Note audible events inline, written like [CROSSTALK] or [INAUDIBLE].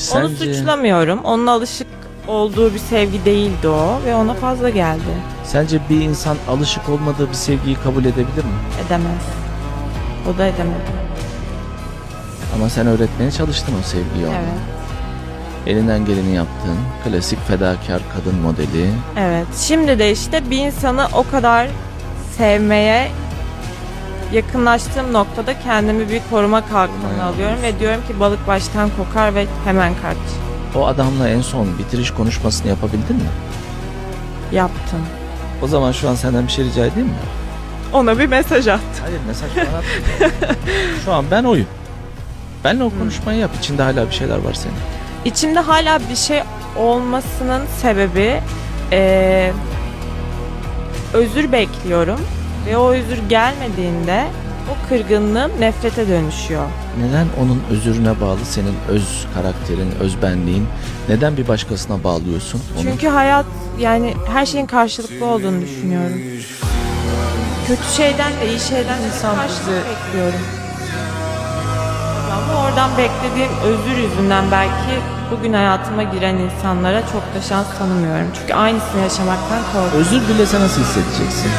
Sence, Onu suçlamıyorum. Onun alışık olduğu bir sevgi değildi o ve ona fazla geldi. sence bir insan alışık olmadığı bir sevgiyi kabul edebilir mi? Edemez. O da edemedi. Ama sen öğretmeye çalıştın o sevgiyi ona. Evet. Elinden geleni yaptın. Klasik fedakar kadın modeli. Evet. Şimdi de işte bir insanı o kadar sevmeye yakınlaştığım noktada kendimi bir koruma kalkanı alıyorum ve diyorum ki balık baştan kokar ve hemen kaç. O adamla en son bitiriş konuşmasını yapabildin mi? Yaptım. O zaman şu an senden bir şey rica edeyim mi? Ona bir mesaj attım. Hayır mesaj falan atmayacağım. [LAUGHS] Şu an ben oyum. Benle o konuşmayı yap. İçinde hala bir şeyler var senin. İçimde hala bir şey olmasının sebebi eee, özür bekliyorum ve o özür gelmediğinde o kırgınlığım nefrete dönüşüyor. Neden onun özürüne bağlı senin öz karakterin, öz benliğin? Neden bir başkasına bağlıyorsun onu? Çünkü hayat yani her şeyin karşılıklı olduğunu düşünüyorum. Kötü şeyden de iyi şeyden de İnsan karşılık bekliyorum. Ama oradan beklediğim özür yüzünden belki bugün hayatıma giren insanlara çok da şans tanımıyorum. Çünkü aynısını yaşamaktan korkuyorum. Özür dilese nasıl hissedeceksin?